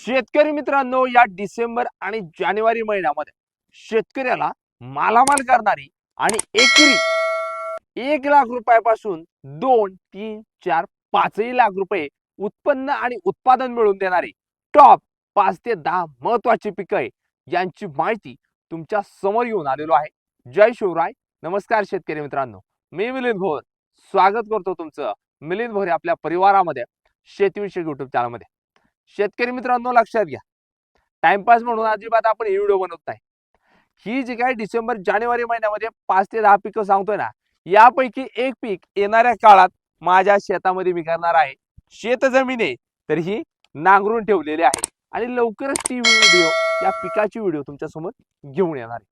शेतकरी मित्रांनो या डिसेंबर आणि जानेवारी महिन्यामध्ये शेतकऱ्याला मालामाल करणारी आणि एकरी एक लाख रुपयापासून दोन तीन चार पाचही लाख रुपये उत्पन्न आणि उत्पादन मिळवून देणारी टॉप पाच ते दहा महत्वाची पिकं आहे यांची माहिती तुमच्यासमोर येऊन आलेलो आहे. जय शिवराय. नमस्कार शेतकरी मित्रांनो. मी मिलिंद भोर. स्वागत करतो तुमचं मिलिंद भोरे आपल्या परिवारामध्ये शेतीविषयक युट्यूब चॅनलमध्ये शेतकरी मित्रांनो लक्षात घ्या. टाइमपास म्हणून अजिबात आपण हे व्हिडिओ बनवत नाही. ही जी काय डिसेंबर जानेवारी महिन्यामध्ये पाच ते दहा पिकं सांगतोय ना यापैकी एक पीक येणाऱ्या काळात माझ्या शेतामध्ये मी करणार आहे. शेत जमीन आहे तर ही नांगरून ठेवलेली आहे. आणि लवकरच ती व्हिडिओ या पिकाची व्हिडिओ तुमच्यासमोर घेऊन येणार आहे.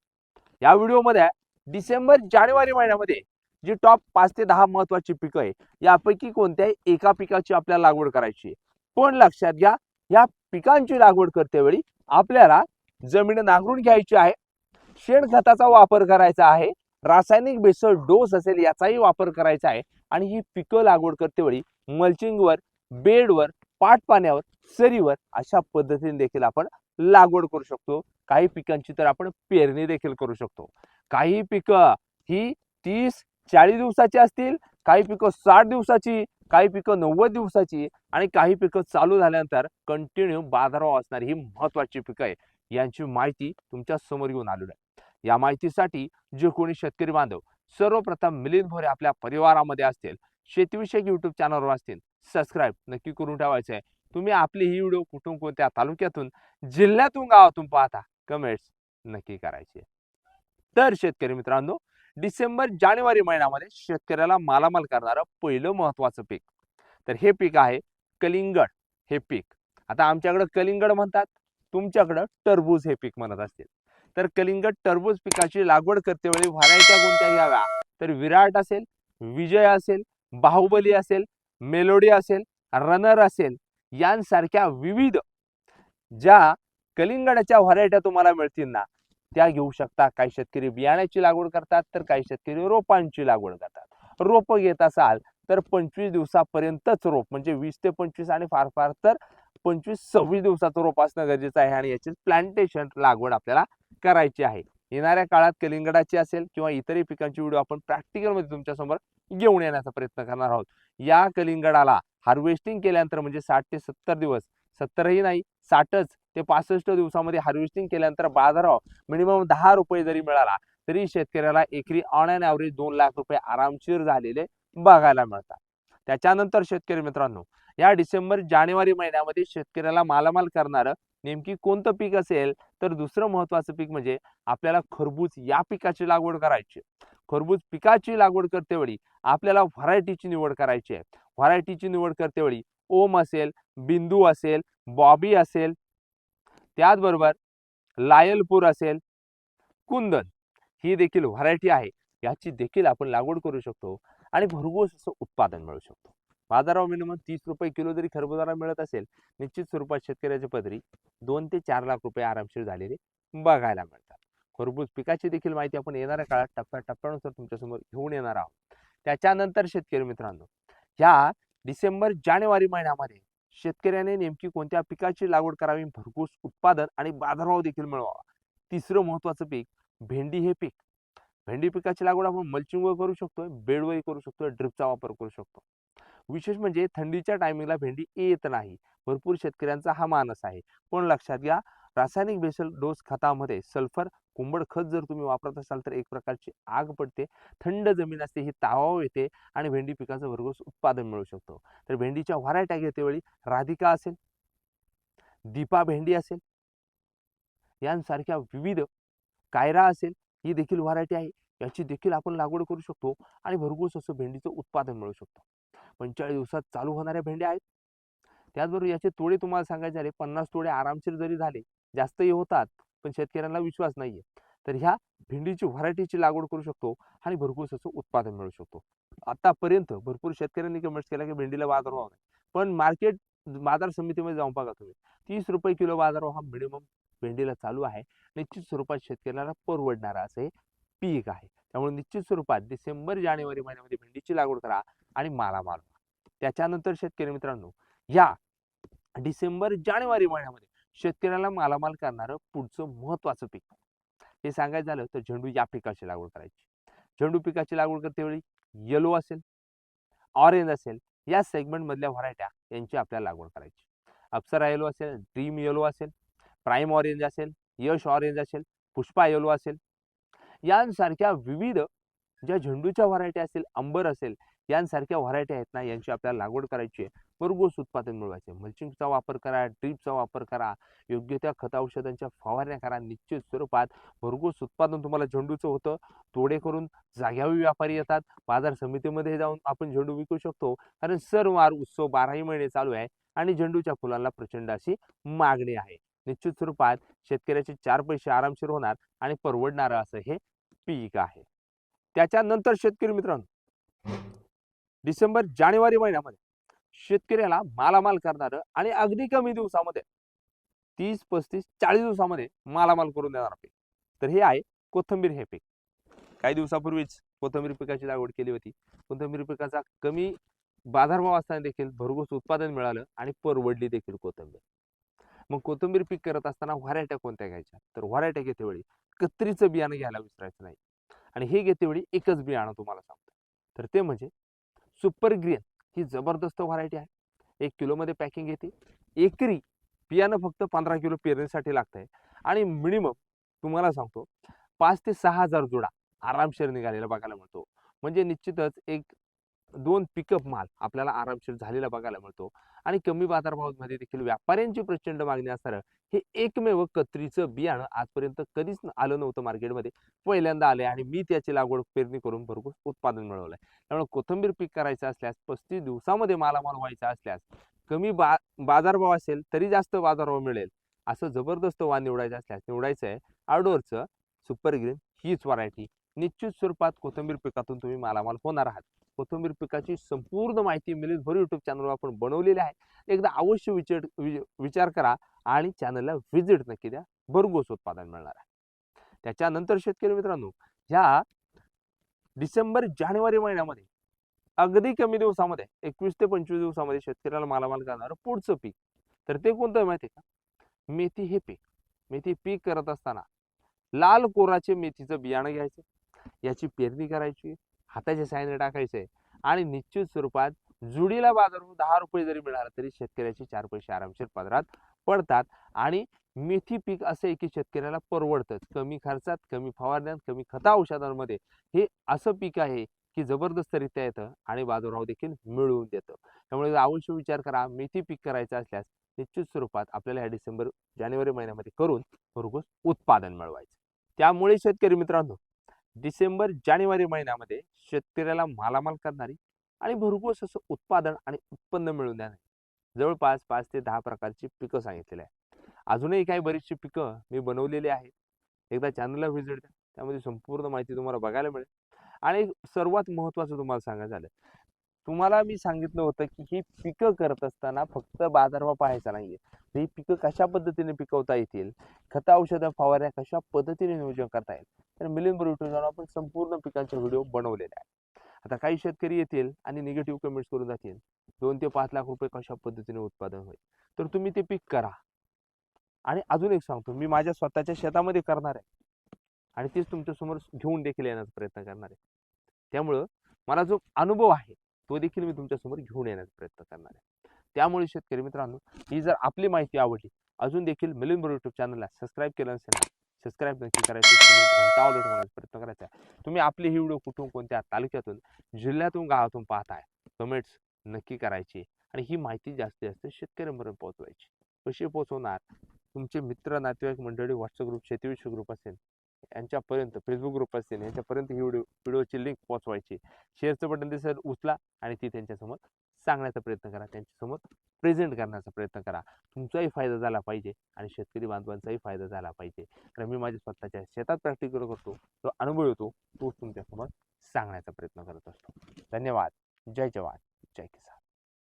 या व्हिडिओमध्ये डिसेंबर जानेवारी महिन्यामध्ये जी टॉप पाच ते दहा महत्वाची पिकं आहे यापैकी कोणत्याही एका पिकाची आपल्याला लागवड करायची आहे. पण लक्षात घ्या या पिकांची लागवड करतेवेळी आपल्याला जमीन नांगरून घ्यायची आहे. शेणखताचा वापर करायचा आहे. रासायनिक बेसळ डोस असेल याचाही वापर करायचा आहे. आणि ही पिकं लागवड करतेवेळी मल्चिंगवर बेडवर पाटपाण्यावर सरीवर अशा पद्धतीने देखील आपण लागवड करू शकतो. काही पिकांची तर आपण पेरणी देखील करू शकतो. काही पिकं ही तीस चाळीस दिवसाची असतील काही पिकं साठ दिवसाची काही पिकं नव्वद दिवसाची आणि काही पिकं चालू झाल्यानंतर कंटिन्यू बाजारावर असणारी ही महत्वाची पिकं आहे. यांची माहिती तुमच्यासमोर घेऊन आलेलो आहे. या माहितीसाठी जे कोणी शेतकरी बांधव सर्वप्रथम मिलिंद भोरे आपल्या परिवारामध्ये असतील शेतीविषयक युट्यूब चॅनलवर असतील सबस्क्राईब नक्की करून ठेवायचं आहे. तुम्ही आपली ही व्हिडिओ कुठून कोणत्या तालुक्यातून जिल्ह्यातून गावातून पाहता कमेंट्स नक्की करायचे. तर शेतकरी मित्रांनो डिसेंबर जानेवारी महिन्यामध्ये शेतकऱ्याला मालामाल करणारं पहिलं महत्वाचं पीक. तर हे पीक आहे कलिंगड हे पीक. आता आमच्याकडं कलिंगड म्हणतात तुमच्याकडं टरबूज हे पीक म्हणत असतील. तर कलिंगड टरबूज पिकाची लागवड करते वेळी व्हरायट्या कोणत्या घ्याव्या तर विराट असेल विजय असेल बाहुबली असेल मेलोडी असेल रनर असेल यांसारख्या विविध ज्या कलिंगडाच्या व्हरायट्या तुम्हाला मिळतील ना त्या घेऊ शकता. काही शेतकरी बियाण्याची लागवड करतात तर काही शेतकरी रोपांची लागवड करतात. रोपं घेत असाल तर पंचवीस दिवसापर्यंतच रोप म्हणजे वीस ते पंचवीस आणि फार फार तर पंचवीस सव्वीस दिवसाचं रोप असणं गरजेचं आहे आणि याची प्लांटेशन लागवड आपल्याला करायची आहे. येणाऱ्या काळात कलिंगडाची असेल किंवा इतरही पिकांची व्हिडिओ आपण प्रॅक्टिकलमध्ये तुमच्यासमोर घेऊन येण्याचा प्रयत्न करणार आहोत. या कलिंगडाला हार्वेस्टिंग केल्यानंतर म्हणजे साठ ते सत्तर दिवस सत्तरही नाही साठच ते पासष्ट दिवसामध्ये हार्वेस्टिंग केल्यानंतर बाजारावर मिनिमम दहा रुपये जरी मिळाला तरी शेतकऱ्याला एकरी ऑन अँड ॲव्हरेज दोन लाख रुपये आरामशीर झालेले बघायला मिळतात. त्याच्यानंतर शेतकरी मित्रांनो या डिसेंबर जानेवारी महिन्यामध्ये शेतकऱ्याला मालामाल करणारं नेमकी कोणतं पीक असेल? तर दुसरं महत्वाचं पीक म्हणजे आपल्याला खरबूज या पिकाची लागवड करायची. खरबूज पिकाची लागवड करतेवेळी आपल्याला व्हरायटीची निवड करायची आहे. व्हरायटीची निवड करतेवेळी ओम असेल बिंदू असेल बॉबी असेल त्याचबरोबर लायलपूर असेल कुंदन ही देखील व्हरायटी आहे. याची देखील आपण लागवड करू शकतो आणि भरघोस असं उत्पादन मिळू शकतो. बाजारावर मिनिमम तीस रुपये किलो जरी खरबुजाला मिळत असेल निश्चित स्वरूपात शेतकऱ्याची पदरी दोन ते चार लाख रुपये आरामशीर झालेले बघायला मिळतात. खरबूज पिकाची देखील माहिती आपण येणाऱ्या काळात टप्प्या टप्प्यानुसार तुमच्यासमोर घेऊन येणार आहोत. त्याच्यानंतर शेतकरी मित्रांनो ह्या डिसेंबर जानेवारी महिन्यामध्ये शेतकऱ्याने नेमकी कोणत्या पिकाची लागवड करावी? भरघोस उत्पादन आणि बाजारभाव देखील मिळवावा. तिसरं महत्वाचं पीक भेंडी हे पीक. भेंडी पिकाची लागवड आपण मल्चिंगवर करू शकतो बेडवरही करू शकतो ड्रिपचा वापर करू शकतो. विशेष म्हणजे थंडीच्या टायमिंगला भेंडी येत नाही. भरपूर शेतकऱ्यांचा हा मानस आहे. पण लक्षात घ्या रासायनिक बेसल डोस खतामध्ये सल्फर कुंबड खत जर तुम्ही वापरत असाल तर एक प्रकारची आग पडते थंड जमीन असते ही तावाव येते आणि भेंडी पिकाचं भरघोस उत्पादन मिळू शकतो. तर भेंडीच्या व्हरायट्या घेतेवेळी राधिका असेल दीपा भेंडी असेल यांसारख्या विविध कायरा असेल ही देखील व्हरायटी आहे. याची देखील आपण लागवड करू शकतो आणि भरघोस असं भेंडीचं उत्पादन मिळू शकतो. पंचेचाळीस दिवसात चालू होणाऱ्या भेंड्या आहेत. त्याचबरोबर याचे तोडे तुम्हाला सांगायचे झाले पन्नास तोडे आरामशीर जरी झाले जास्तही होतात पण शेतकऱ्यांना विश्वास नाहीये. तर ह्या भेंडीची व्हरायटीची लागवड करू शकतो आणि भरपूर असं उत्पादन मिळू शकतो. आतापर्यंत भरपूर शेतकऱ्यांनी कमेंट्स केला की भेंडीला बाजारभाव नाही. पण मार्केट बाजार समितीमध्ये जाऊन बघा तुम्ही. तीस रुपये किलो बाजारभाव हा मिनिमम भेंडीला चालू आहे. निश्चित स्वरूपात शेतकऱ्याला परवडणारा असं हे पीक आहे. त्यामुळे निश्चित स्वरूपात डिसेंबर जानेवारी महिन्यामध्ये भेंडीची लागवड करा आणि मालामाल मारवा त्याच्यानंतर शेतकरी मित्रांनो या डिसेंबर जानेवारी महिन्यामध्ये शेतकऱ्याला मालामाल करणारं पुढचं महत्वाचं पीक. हे सांगायचं झालं तर झेंडू या पिकाची लागवड करायची. झेंडू पिकाची लागवड करते वेळी येलो असेल ऑरेंज असेल या सेगमेंटमधल्या व्हरायट्या यांची आपल्याला लागवड करायची. अप्सरा येलो असेल ड्रीम येलो असेल प्राईम ऑरेंज असेल यश ऑरेंज असेल पुष्पा येलो असेल. यांसारख्या विविध ज्या झेंडूच्या व्हरायटी असेल अंबर असेल यांसारख्या व्हरायटी आहेत ना यांची आपल्याला लागवड करायची आहे. भरघोस उत्पादन मिळवायचे. मल्चिंगचा वापर करा ड्रीपचा वापर करा योग्य त्या खत औषधांच्या फवारण्या करा. निश्चित स्वरूपात भरघोस उत्पादन तुम्हाला झेंडूचं होतं. तोडे करून जाग्यावी व्यापारी येतात. बाजार समितीमध्ये जाऊन आपण झेंडू विकू शकतो. कारण सरवार उत्सव बाराही महिने चालू आहे आणि झेंडूच्या फुलांना प्रचंड अशी मागणी आहे. निश्चित स्वरूपात शेतकऱ्याचे चार पैसे आरामशीर होणार आणि परवडणारं असं हे पीक आहे. त्याच्यानंतर शेतकरी मित्रांनो डिसेंबर जानेवारी महिन्यामध्ये शेतकऱ्याला मालामाल करणारं आणि अगदी कमी दिवसामध्ये तीस पस्तीस चाळीस दिवसामध्ये मालामाल करून देणार पीक तर हे आहे कोथंबीर हे पीक. काही दिवसापूर्वीच कोथंबीर पिकाची लागवड केली होती. कोथंबीर पिकाचा कमी बाजारभाव असताना देखील भरघोस उत्पादन मिळालं आणि परवडली देखील कोथंबीर. मग कोथंबीर पीक करत असताना व्हरायट्या कोणत्या घ्यायच्या? तर व्हरायट्या घेतेवेळी कत्रीचं बियाणं घ्यायला विसरायचं नाही. आणि हे घेतेवेळी एकच बियाणं तुम्हाला सांगतो. तर ते म्हणजे सुपर ग्रीन ही जबरदस्त व्हरायटी आहे. एक किलोमध्ये पॅकिंग येते. एकरी बियाणं फक्त पंधरा किलो पेरणीसाठी लागतंय. आणि मिनिमम तुम्हाला सांगतो पाच ते सहा हजार जोडा आरामशीर निघालेला बघायला मिळतो. म्हणजे निश्चितच एक दोन पिकअप माल आपल्याला आरामशीर झालेला बघायला मिळतो. आणि कमी बाजारभावामध्ये देखील व्यापाऱ्यांची प्रचंड मागणी असणारं हे एकमेव कत्रीचं बियाणं आजपर्यंत कधीच आलं नव्हतं मार्केटमध्ये पहिल्यांदा आले आणि मी त्याची लागवड पेरणी करून भरपूर उत्पादन मिळवलंय. त्यामुळे कोथंबीर पीक करायचं असल्यास पस्तीस दिवसामध्ये मालामाल व्हायचा असल्यास कमी बा बाजारभाव असेल तरी जास्त बाजारभाव मिळेल. असं जबरदस्त वाण निवडायचं असल्यास निवडायचं आहे आउटडोअरचं सुपर ग्रीन हीच व्हरायटी निश्चित स्वरूपात कोथंबीर पिकातून तुम्ही मालामाल होणार आहात. कोथंबीर पिकाची संपूर्ण माहिती मिलिंद भर यूट्यूब चॅनलवर आपण बनवलेली आहे. एकदा अवश्य विचार वि- विचार करा आणि चॅनलला व्हिजिट नक्की द्या. भरघोस उत्पादन मिळणार आहे. त्याच्यानंतर शेतकरी मित्रांनो ह्या डिसेंबर जानेवारी महिन्यामध्ये अगदी कमी दिवसामध्ये एकवीस ते पंचवीस दिवसामध्ये शेतकऱ्याला मालामाल करणारं पुढचं पीक. तर ते कोणतं आहे माहिती आहे का? मेथी हे पीक. मेथी पीक करत असताना लाल कोराचे मेथीचं बियाणं घ्यायचं. याची पेरणी करायची. हाताच्या साहाय्याने टाकायचे. आणि निश्चित स्वरूपात जुडीला बाजार दहा रुपये जरी मिळाला तरी शेतकऱ्याचे चार पैसे आरामशीर पदरात पडतात. आणि मेथी पीक असं आहे की शेतकऱ्याला परवडतंच. कमी खर्चात कमी फवारण्यात कमी खता औषधांमध्ये हे असं पीक आहे की जबरदस्तरित्या येतं आणि बाजारभाव देखील मिळवून देतं. त्यामुळे अवश्य विचार करा. मेथी पीक करायचं असल्यास निश्चित स्वरूपात आपल्याला ह्या डिसेंबर जानेवारी महिन्यामध्ये करून भरघोस उत्पादन मिळवायचं. त्यामुळे शेतकरी मित्रांनो डिसेंबर जानेवारी महिन्यामध्ये शेतकऱ्याला मालामाल करणारी आणि भरघोस असं उत्पादन आणि उत्पन्न मिळवून देणारी. जवळपास पाच ते दहा प्रकारची पिकं सांगितलेली आहे अजूनही काही बरीचशी पिकं मी बनवलेली आहेत. एकदा चॅनलला व्हिजिट द्या. त्यामध्ये संपूर्ण माहिती तुम्हाला बघायला मिळेल. आणि सर्वात महत्त्वाचं तुम्हाला सांगायचं झालं तुम्हाला मी सांगितलं होतं की ही पिकं करत असताना फक्त बाजारभाव पाहायचा नाहीये. ही पिकं कशा पद्धतीने पिकवता येतील? खता औषधं फवाऱ्या कशा पद्धतीने नियोजन करता येईल? तर मिलिंद युट्यूबवर आपण संपूर्ण पिकांचे व्हिडिओ बनवलेले आहेत. आता काही शेतकरी येतील आणि निगेटिव्ह कमेंट्स करून जातील. दोन ते पाच लाख रुपये कशा पद्धतीने उत्पादन होईल? तर तुम्ही ते पीक करा. आणि अजून एक सांगतो मी माझ्या स्वतःच्या शेतामध्ये करणार आहे. आणि तेच तुमच्यासमोर घेऊन देखील येण्याचा प्रयत्न करणार आहे. त्यामुळं मला जो अनुभव आहे तो देखील मी तुमच्यासमोर घेऊन येण्याचा प्रयत्न करणार आहे. त्यामुळे शेतकरी मित्रांनो ही जर आपली माहिती आवडली अजून देखील मिलिंद बरोबर युट्यूब चॅनलला सबस्क्राईब केलं नसेल सबस्क्राईब नक्की करायचं घंटा होण्याचा प्रयत्न करायचा आहे. तुम्ही आपली ही व्हिडिओ कुठून कोणत्या तालुक्यातून जिल्ह्यातून गावातून पाहताय कमेंट्स नक्की करायची आणि ही माहिती जास्तीत जास्त शेतकऱ्यांपर्यंत पोहोचवायची. कशी पोहोचवणार? तुमचे मित्र नातेवाईक मंडळी व्हॉट्सअप ग्रुप शेतीविषयी ग्रुप असेल यांच्यापर्यंत फेसबुक ग्रुप असेल यांच्यापर्यंत ही व्हिडिओ व्हिडिओची लिंक पोहोचवायची. शेअरचं बटन दिसेल उचला आणि ती त्यांच्यासमोर सांगण्याचा प्रयत्न करा. त्यांच्यासमोर प्रेझेंट करण्याचा प्रयत्न करा. तुमचाही फायदा झाला पाहिजे आणि शेतकरी बांधवांचाही फायदा झाला पाहिजे. कारण मी माझ्या स्वतःच्या शेतात प्रॅक्टिकल करतो तो अनुभव येतो तोच तुमच्यासमोर सांगण्याचा प्रयत्न करत असतो. धन्यवाद. जय जवान. जय किसान.